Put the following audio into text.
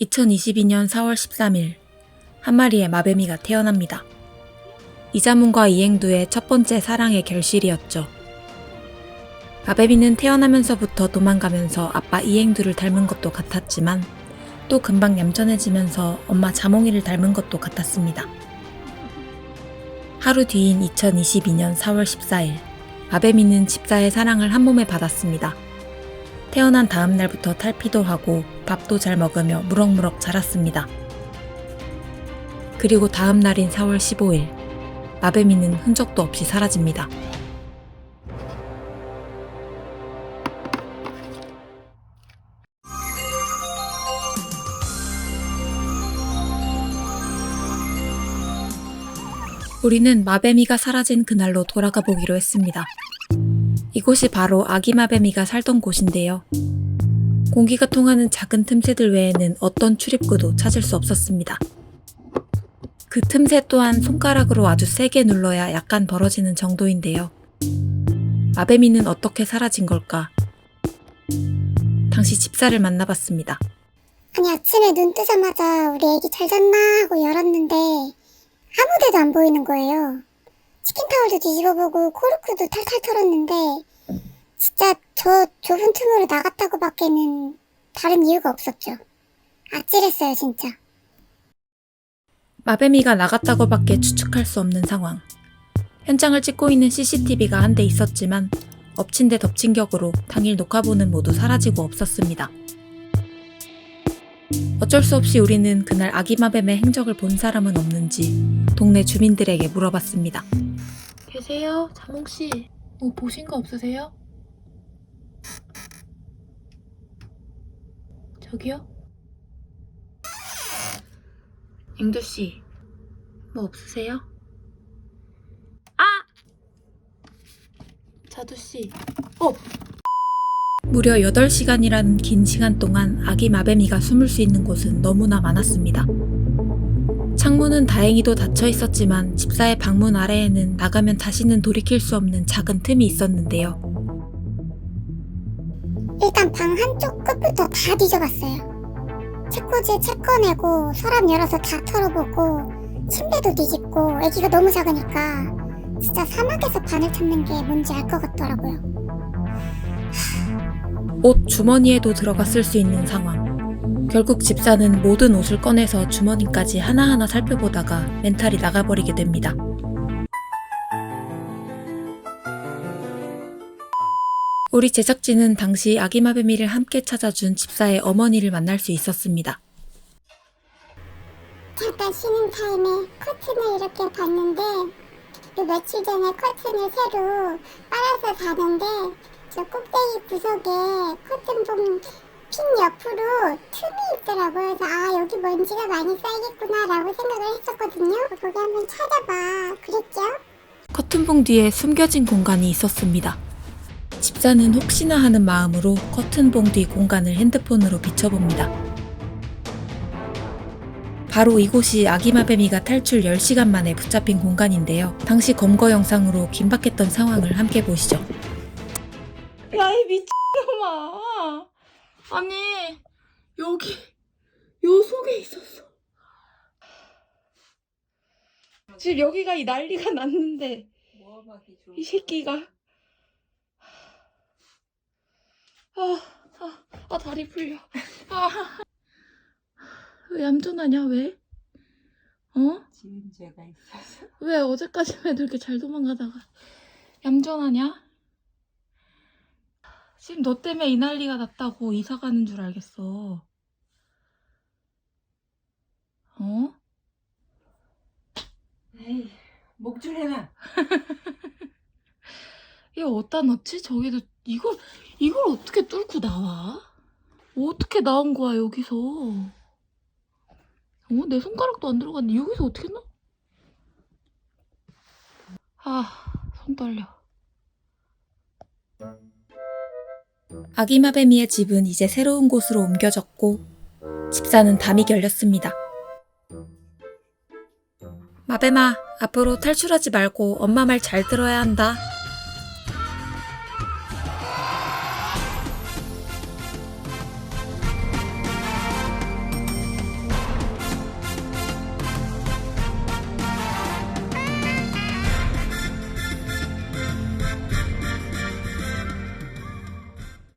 2022년 4월 13일 한 마리의 마뱀이가 태어납니다. 이자문과 이행두의 첫 번째 사랑의 결실이었죠. 마뱀이는 태어나면서부터 도망가면서 아빠 이행두를 닮은 것도 같았지만 또 금방 얌전해지면서 엄마 자몽이를 닮은 것도 같았습니다. 하루 뒤인 2022년 4월 14일 마뱀이는 집사의 사랑을 한 몸에 받았습니다. 태어난 다음 날부터 탈피도 하고 밥도 잘 먹으며 무럭무럭 자랐습니다. 그리고 다음 날인 4월 15일, 마뱀이는 흔적도 없이 사라집니다. 우리는 마뱀이가 사라진 그날로 돌아가 보기로 했습니다. 이곳이 바로 아기 마뱀이가 살던 곳인데요. 공기가 통하는 작은 틈새들 외에는 어떤 출입구도 찾을 수 없었습니다. 그 틈새 또한 손가락으로 아주 세게 눌러야 약간 벌어지는 정도인데요. 마뱀이는 어떻게 사라진 걸까? 당시 집사를 만나봤습니다. 아니 아침에 눈 뜨자마자 우리 애기 잘 잤나 하고 열었는데 아무 데도 안 보이는 거예요. 치킨 타월도 뒤집어보고 코르크도 탈탈 털었는데 진짜 저 좁은 틈으로 나갔다고 밖에는 다른 이유가 없었죠. 아찔했어요 진짜. 마뱀이가 나갔다고 밖에 추측할 수 없는 상황. 현장을 찍고 있는 CCTV가 한 대 있었지만 엎친 데 덮친 격으로 당일 녹화본은 모두 사라지고 없었습니다. 어쩔 수 없이 우리는 그날 아기 마뱀의 행적을 본 사람은 없는지 동네 주민들에게 물어봤습니다. 계세요? 자몽 씨. 뭐 보신 거 없으세요? 저기요? 앵두 씨. 뭐 없으세요? 아! 자두 씨. 어. 무려 8시간이라는 긴 시간 동안 아기 마뱀이가 숨을 수 있는 곳은 너무나 많았습니다. 창문은 다행히도 닫혀 있었지만 집사의 방문 아래에는 나가면 다시는 돌이킬 수 없는 작은 틈이 있었는데요. 일단 방 한쪽 끝부터 다 뒤져봤어요. 책꽂이에 책 꺼내고 서랍 열어서 다 털어보고 침대도 뒤집고 애기가 너무 작으니까 진짜 사막에서 바늘 찾는 게 뭔지 알 것 같더라고요. 옷 주머니에도 들어갔을 수 있는 상황. 결국 집사는 모든 옷을 꺼내서 주머니까지 하나하나 살펴보다가 멘탈이 나가버리게 됩니다. 우리 제작진은 당시 아기마뱀이를 함께 찾아준 집사의 어머니를 만날 수 있었습니다. 잠깐 쉬는 타임에 커튼을 이렇게 봤는데 요 며칠 전에 커튼을 새로 빨아서 자는데 저 꼭대기 구석에 커튼봉 핀 옆으로 틈이 있더라고요. 그래서 아 여기 먼지가 많이 쌓이겠구나라고 생각을 했었거든요. 거기 한번 찾아봐 그랬죠? 커튼봉 뒤에 숨겨진 공간이 있었습니다. 집사는 혹시나 하는 마음으로 커튼봉 뒤 공간을 핸드폰으로 비춰봅니다. 바로 이곳이 아기마뱀이가 탈출 10시간 만에 붙잡힌 공간인데요. 당시 검거 영상으로 긴박했던 상황을 함께 보시죠. 야이 미친놈아! 아니 여기 요 속에 있었어. 지금 여기가 이 난리가 났는데 이 새끼가 아, 아, 아 다리 풀려. 아, 왜 얌전하냐 왜? 어? 지은 죄가 있어서 왜 어제까지만 해도 이렇게 잘 도망가다가 얌전하냐? 지금 너 때문에 이 난리가 났다고 이사 가는 줄 알겠어. 어? 에이 목줄 해놔 이거 어디다 넣지? 저기도 이걸 이걸 어떻게 뚫고 나와? 어떻게 나온 거야 여기서? 어? 내 손가락도 안 들어갔는데 여기서 어떻게 나? 아, 손 떨려. 아기마뱀이의 집은 이제 새로운 곳으로 옮겨졌고 집사는 담이 결렸습니다. 마뱀아, 앞으로 탈출하지 말고 엄마 말 잘 들어야 한다.